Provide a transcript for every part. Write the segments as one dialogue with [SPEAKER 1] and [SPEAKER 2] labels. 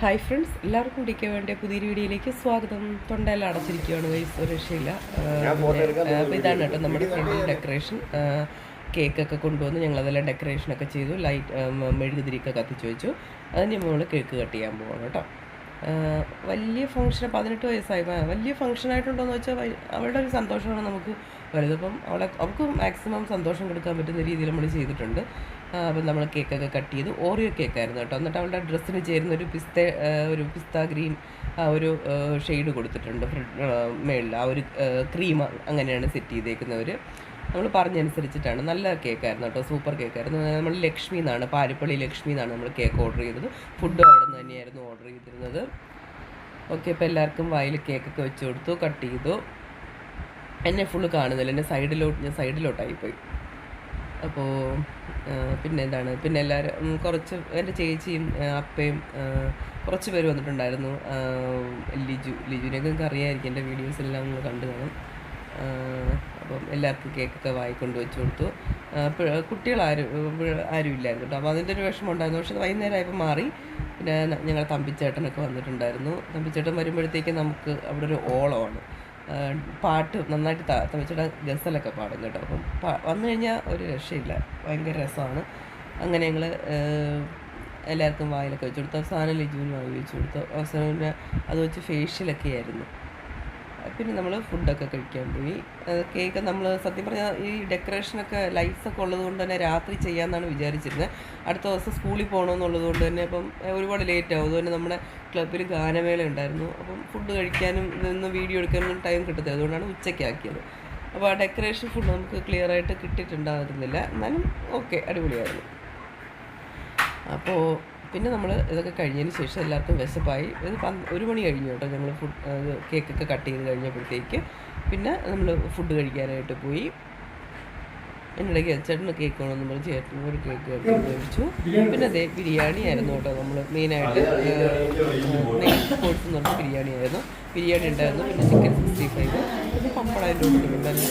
[SPEAKER 1] Hi friends എല്ലാവർക്കും കുടിക്കാൻ വേണ്ടി പുതിയൊരു വീഡിയോയിലേക്ക് സ്വാഗതം. തൊണ്ടയെല്ലാം അടച്ചിരിക്കുകയാണ് വൈസ് ഒരു രക്ഷയില്ല അപ്പോൾ ഇതാണ് കേട്ടോ നമ്മുടെ ഫ്രണ്ടിൽ ഡെക്കറേഷൻ കേക്കൊക്കെ കൊണ്ടുവന്ന് ഞങ്ങൾ അതെല്ലാം ഡെക്കറേഷനൊക്കെ ചെയ്തു. ലൈറ്റ് മെഴുകുതിരിയൊക്കെ കത്തിച്ച് വെച്ചു. അതിന് മുകളിൽ കേക്ക് കട്ട് ചെയ്യാൻ പോവാണ് കേട്ടോ. വലിയ ഫംഗ്ഷൻ പതിനെട്ട് വയസ്സായി. വലിയ ഫംഗ്ഷൻ ആയിട്ടുണ്ടോയെന്ന് വെച്ചാൽ അവളുടെ ഒരു സന്തോഷമാണ് നമുക്ക് വലുതപ്പം. അവളെ അവൾക്ക് മാക്സിമം സന്തോഷം കൊടുക്കാൻ പറ്റുന്ന രീതിയിൽ നമ്മൾ ചെയ്തിട്ടുണ്ട്. നമ്മൾ കേക്കൊക്കെ കട്ട് ചെയ്തു. ഓറിയോ കേക്കായിരുന്നു കേട്ടോ. എന്നിട്ട് അവളുടെ ഡ്രസ്സിന് ചേരുന്ന ഒരു പിസ്ത ഒരു പിസ്ത ഗ്രീൻ ആ ഒരു ഷെയ്ഡ് കൊടുത്തിട്ടുണ്ട് മേളിൽ ആ ഒരു ക്രീം അങ്ങനെയാണ് സെറ്റ് ചെയ്തേക്കുന്നവർ നമ്മൾ പറഞ്ഞനുസരിച്ചിട്ടാണ്. നല്ല കേക്കായിരുന്നു കേട്ടോ. സൂപ്പർ കേക്കായിരുന്നു. നമ്മൾ ലക്ഷ്മി എന്നാണ് പാരിപ്പള്ളി ലക്ഷ്മി എന്നാണ് നമ്മൾ കേക്ക് ഓർഡർ ചെയ്തത്. ഫുഡും അവിടെ നിന്ന് തന്നെയായിരുന്നു ഓർഡർ ചെയ്തിരുന്നത്. ഓക്കെ ഇപ്പോൾ എല്ലാവർക്കും വായിൽ കേക്കൊക്കെ വെച്ച് കൊടുത്തു കട്ട് ചെയ്തു. എന്നെ ഫുള്ള് കാണുന്നില്ല. എന്റെ സൈഡിലോട്ട് ഞാൻ സൈഡിലോട്ടായി പോയി അപ്പോൾ പിന്നെ എന്താണ് പിന്നെ എല്ലാവരും കുറച്ച് എന്റെ ചേച്ചിയും അപ്പയും കുറച്ച് പേര് വന്നിട്ടുണ്ടായിരുന്നു. ലിജു ലിജുവിനെയൊക്കെ നിങ്ങൾക്ക് അറിയാമായിരിക്കും എന്റെ വീഡിയോസെല്ലാം നിങ്ങൾ കണ്ടു കാണും. അപ്പം എല്ലാവർക്കും കേക്കൊക്കെ വായിക്കൊണ്ട് വെച്ച് കൊടുത്തു. കുട്ടികളാരും ആരും ഇല്ലായിരുന്നു കേട്ടോ. അപ്പോൾ അതിന്റെ ഒരു വിഷമം ഉണ്ടായിരുന്നു. പക്ഷേ വൈകുന്നേരം വൈകുന്നേരമായപ്പോൾ മാറി. പിന്നെ ഞങ്ങളുടെ തമ്പിച്ചേട്ടനൊക്കെ വന്നിട്ടുണ്ടായിരുന്നു. തമ്പിച്ചേട്ടൻ വരുമ്പോഴത്തേക്ക് നമുക്ക് അവിടെ ഒരു ഓളമാണ്. പാട്ട് നന്നായിട്ട് ത- തമ്പിച്ചേട്ടൻ ഗസലൊക്കെ പാടും കേട്ടോ. അപ്പം വന്നു കഴിഞ്ഞാൽ ഒരു രക്ഷയില്ല. ഭയങ്കര രസമാണ്. അങ്ങനെ ഞങ്ങൾ എല്ലാവർക്കും വായിലൊക്കെ വെച്ച് കൊടുത്തു അവസാനം ലിജുവിന് വായി വെച്ച് കൊടുത്തു അവസാനം അത് വെച്ച് ഫേഷ്യലൊക്കെ ആയിരുന്നു. പിന്നെ നമ്മൾ ഫുഡൊക്കെ കഴിക്കാൻ പോയി. കേക്ക് നമ്മൾ സത്യം പറഞ്ഞാൽ ഈ ഡെക്കറേഷനൊക്കെ ലൈറ്റ്സ് ഒക്കെ ഉള്ളത് കൊണ്ട് തന്നെ രാത്രി ചെയ്യാമെന്നാണ് വിചാരിച്ചിരുന്നത് അടുത്ത ദിവസം സ്കൂളിൽ പോകണമെന്നുള്ളത് കൊണ്ട് തന്നെ അപ്പം ഒരുപാട് ലേറ്റ് ആവും. അതുകൊണ്ട് നമ്മുടെ ക്ലബ്ബിൽ ഗാനമേള ഉണ്ടായിരുന്നു. അപ്പം ഫുഡ് കഴിക്കാനും ഇതൊന്നും വീഡിയോ എടുക്കാനും ടൈം കിട്ടത്തില്ല. അതുകൊണ്ടാണ് ഉച്ചയ്ക്കാക്കിയത്. അപ്പോൾ ആ ഡെക്കറേഷൻ ഫുഡ് നമുക്ക് ക്ലിയർ ആയിട്ട് കിട്ടിയിട്ടുണ്ടായിരുന്നില്ല. എന്നാലും ഓക്കെ അടിപൊളിയായിരുന്നു. അപ്പോൾ പിന്നെ നമ്മൾ ഇതൊക്കെ കഴിഞ്ഞതിന് ശേഷം എല്ലാവർക്കും വിശപ്പായി. ഇത് ഒരു മണി കഴിഞ്ഞു കേട്ടോ ഞങ്ങൾ ഫുഡ് കേക്കൊക്കെ കട്ട് ചെയ്ത് കഴിഞ്ഞപ്പോഴത്തേക്ക്. പിന്നെ നമ്മൾ ഫുഡ് കഴിക്കാനായിട്ട് പോയി. എന്നിടയ്ക്ക് ചേട്ടന് കേക്ക് വേണമെന്ന് പറഞ്ഞ് ചേട്ടനും ഒരു കേക്ക് കഴിച്ചു പിന്നെ അതേ ബിരിയാണി ആയിരുന്നു കേട്ടോ നമ്മൾ മെയിനായിട്ട് സ്പോർട്സ് എന്ന് പറഞ്ഞ ബിരിയാണി ആയിരുന്നു. ബിരിയാണി ഉണ്ടായിരുന്നു പിന്നെ ചിക്കൻ സിക്സ്റ്റി ഫൈവ് പപ്പടം അതിന്റെ ഉണ്ടായിരുന്നു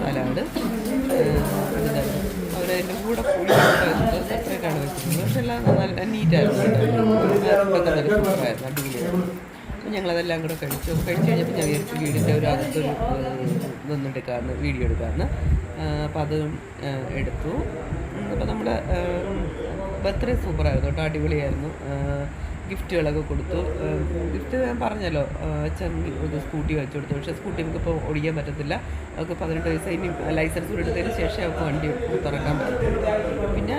[SPEAKER 1] സലാഡ് പക്ഷെ എല്ലാം നല്ല നീറ്റായിരുന്നു അടിപൊളിയായിരുന്നു. അപ്പം ഞങ്ങളതെല്ലാം കൂടെ കഴിച്ചു. കഴിച്ച് കഴിഞ്ഞപ്പോൾ ഞാൻ വിചാരിച്ചു വീടിന്റെ ഒരു അകത്തൊരു നിന്നെടുക്കാമെന്ന് വീഡിയോ എടുക്കാമെന്ന് അപ്പം അത് എടുത്തു. അപ്പോൾ നമ്മുടെ ബർത്ത്ഡേ സൂപ്പറായിരുന്നു കേട്ടോ അടിപൊളിയായിരുന്നു. ഗിഫ്റ്റുകളൊക്കെ കൊടുത്തു. ഗിഫ്റ്റ് ഞാൻ പറഞ്ഞല്ലോ. അച്ഛൻ ഒരു സ്കൂട്ടി വെച്ച് കൊടുത്തു. പക്ഷേ സ്കൂട്ടി നമുക്ക് ഇപ്പോൾ ഓടിക്കാൻ പറ്റത്തില്ല. അവർക്ക് പതിനെട്ട് വയസ്സ് ഇനി ലൈസൻസ് എടുത്തതിന് ശേഷം അവർക്ക് വണ്ടി തുറക്കാൻ പറ്റും പിന്നെ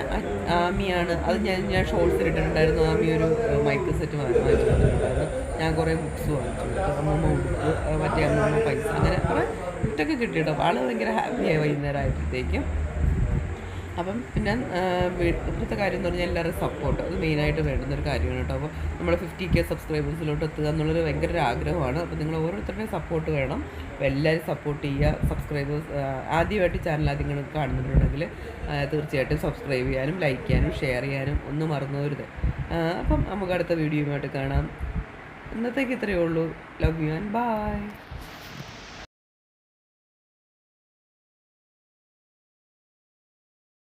[SPEAKER 1] ആമിയാണ്. അത് ഞാൻ ഞാൻ ഷോർട്സിൽ ഇട്ടിട്ടുണ്ടായിരുന്നു. ആമി ഒരു മൈക്ക് സെറ്റ് വാങ്ങിച്ചു കൊടുത്തിട്ടുണ്ടായിരുന്നു ഞാൻ കുറേ ബുക്സ് വാങ്ങിച്ചു കൊടുത്തു. അമ്മമ്മ ബുക്ക് മറ്റേ അമ്മമ്മ പൈസ. അങ്ങനെ കുറേ ഗിഫ്റ്റൊക്കെ കിട്ടി കേട്ടോ ആൾ ഭയങ്കര ഹാപ്പിയായി വൈകുന്നേരം ആയപ്പോഴത്തേക്കും അപ്പം പിന്നെ ഇപ്പോഴത്തെ കാര്യം എന്ന് പറഞ്ഞാൽ എല്ലാവരും സപ്പോർട്ട് അത് മെയിനായിട്ട് വേണ്ടുന്നൊരു കാര്യമാണ് കേട്ടോ. അപ്പോൾ നമ്മൾ ഫിഫ്റ്റി കെ സബ്സ്ക്രൈബേഴ്സിലോട്ട് എത്തുക എന്നുള്ളൊരു ഭയങ്കര ഒരു ആഗ്രഹമാണ്. അപ്പോൾ നിങ്ങൾ ഓരോരുത്തരുടെയും സപ്പോർട്ട് വേണം. അപ്പോൾ എല്ലാവരും സപ്പോർട്ട് ചെയ്യുക. സബ്സ്ക്രൈബേഴ്സ് ആദ്യമായിട്ട് ചാനൽ ആദ്യം നിങ്ങൾ കാണുന്നുണ്ടെങ്കിൽ തീർച്ചയായിട്ടും സബ്സ്ക്രൈബ് ചെയ്യാനും ലൈക്ക് ചെയ്യാനും ഷെയർ ചെയ്യാനും ഒന്നും മറന്നു പോരുത് അപ്പം നമുക്ക് അടുത്ത വീഡിയോയുമായിട്ട് കാണാം. ഇന്നത്തേക്ക് ഇത്രയേ ഉള്ളൂ. Love you and by